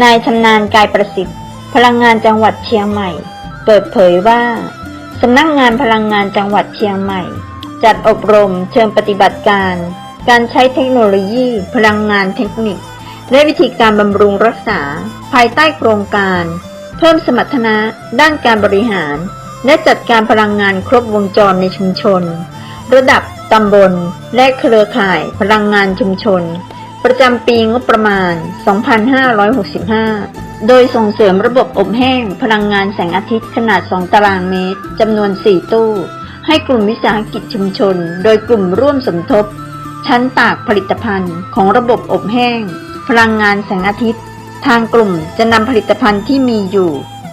นายชำนาญกายประสิทธิ์ พลังงานจังหวัดเชียงใหม่ เปิดเผยว่าสำนักงานพลังงานจังหวัดเชียงใหม่ จัดอบรมเชิงปฏิบัติการ การใช้เทคโนโลยี พลังงานเทคนิค และวิธีการบำรุงรักษา ภายใต้โครงการ เพิ่มสมรรถนะด้านการบริหาร และจัดการพลังงานครบวงจรในชุมชน ระดับตำบลและเครือข่ายพลังงานชุมชน ประจำปีงบประมาณ 2565 โดยส่งเสริมระบบอบแห้งพลังงานแสงอาทิตย์ขนาด 2 ตารางเมตรจำนวน 4 ตู้ ให้กลุ่มวิสาหกิจชุมชน โดยกลุ่มร่วมสมทบ ชั้นตากผลิตภัณฑ์ของระบบอบแห้ง พลังงานแสงอาทิตย์ ทางกลุ่มจะนำผลิตภัณฑ์ที่มีอยู่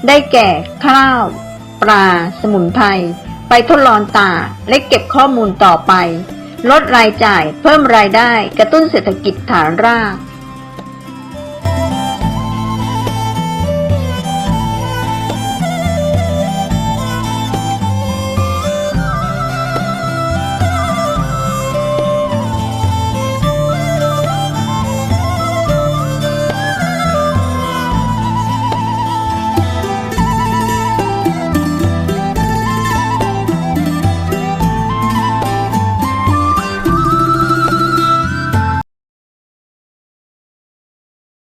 ได้แก่ข้าว ปลา สมุนไพรไปทดลองตากและเก็บข้อมูลต่อไป ลดรายจ่าย เพิ่มรายได้ กระตุ้นเศรษฐกิจฐานราก